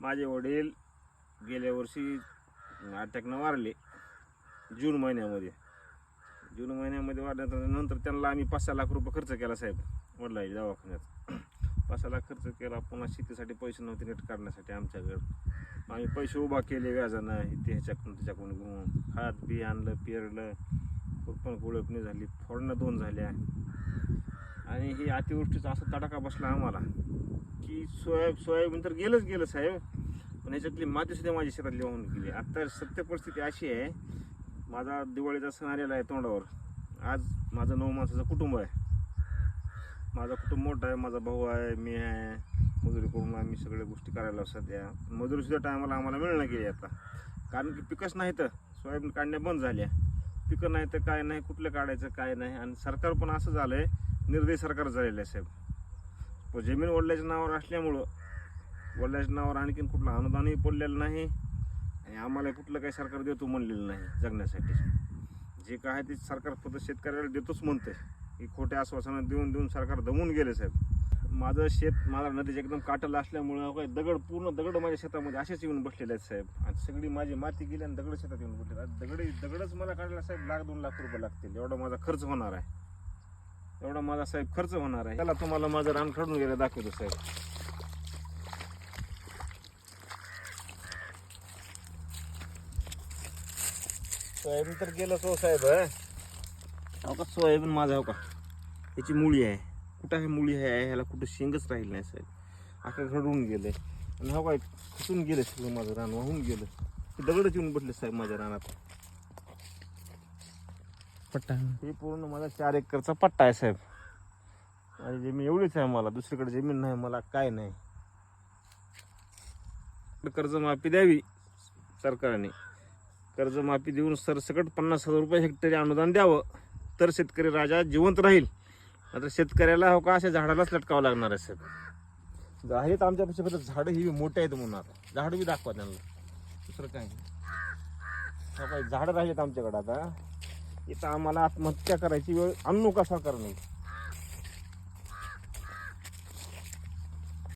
माझे वडील गेल्या वर्षी अटॅकनं वारले जून महिन्यामध्ये. जून महिन्यामध्ये वाढल्यानंतर नंतर त्यांना आम्ही पाच सहा लाख रुपये खर्च केला साहेब वडिलांच्या दवाखान्यात. पाच सहा लाख खर्च केला पुन्हा शेतीसाठी पैसे नव्हते नीट काढण्यासाठी आमच्याकडं. मग आम्ही पैसे उभा केले व्याजानं इथे ह्याच्याकडून त्याच्याकडून घेऊन. हात बी आणलं पेरलं पण कुळपणी झाली फोडणं दोन झाल्या. आणि ही अतिवृष्टीचा असा तडाखा बसला आम्हाला. सोयाब सोयाबीन तर गेलंच गेलं साहेब. पण ह्याच्यातली मातीसुद्धा माझ्या शेतातली वाहून गेली. आत्ता सत्य परिस्थिती अशी आहे माझा दिवाळीचा सण आलेला आहे तोंडावर. आज माझं नऊ माणसाचं कुटुंब आहे. माझं कुटुंब मोठं आहे माझा भाऊ आहे मी आहे मजुरी करून आम्ही सगळ्या गोष्टी करायला सध्या. मजुरीसुद्धा टायमाला आम्हाला मिळणं गेली आता. कारण की पिकच नाही तर सोयाबीन काढण्या बंद झाल्या. पिकं नाही तर काय नाही कुठलं काढायचं काय नाही. आणि सरकार पण असं झालं आहे निर्दयी सरकार झालेलं आहे साहेब. प- जमीन वडिलाच्या नावावर असल्यामुळं वडिलाच्या नावावर आणखीन कुठलं अनुदानही पडलेलं नाही आणि आम्हाला कुठलं काही सरकार देतो म्हणलेलं नाही जगण्यासाठी. जे काय आहे ते सरकार फक्त शेतकऱ्याला देतोच म्हणते की खोट्या आश्वासनं देऊन देऊन सरकार दमून गेले साहेब. माझं शेत माझा नदीच्या एकदम काटलं असल्यामुळं काय दगड पूर्ण दगड माझ्या शेतामध्ये असेच येऊन बसलेले आहेत साहेब. आणि सगळी माझी माती गेली आणि दगड शेतात येऊन बसले दगड दगडच मला काढायला साहेब लाख दोन लाख रुपये लागतील. एवढा माझा खर्च होणार आहे. एवढा माझा साहेब खर्च होणार आहे. त्याला तुम्हाला माझं रान खडून गेलं दाखवतो साहेब. सोयाबीन तर गेलं सो हो साहेब हो. का? सोयाबीन माझा हो का? याची मुळी आहे. कुठं आहे मुळी? आहे ह्याला कुठं शेंगच राहील नाही साहेब. आता घडून गेले आणि हो काय खचून गेले सगळं माझं रान वाहून गेलं. दगडच येऊन बसले साहेब माझ्या रानात. पट्टा. हे पूर्ण माझा चार एकरचा पट्टा आहे साहेब. आणि जमीन एवढीच आहे मला. दुसरीकडे जमीन नाही मला काय नाही. कर्जमाफी द्यावी सरकारने. कर्जमाफी देऊन सरसकट पन्नास हजार रुपये हेक्टरी अनुदान द्यावं. तर शेतकरी राजा जिवंत राहील. आता शेतकऱ्याला हो का अशा झाडालाच लटकावं लागणार आहे साहेब? आहेत आमच्यापेक्षा फक्त झाडं ही मोठे आहेत म्हणून आता. झाडं बी दाखवा त्यांना. दुसरं काय? हो काय झाडं राहिलेत आमच्याकडे आता. इथं आम्हाला आत्महत्या करायची वेळ आणू कसा सरकारने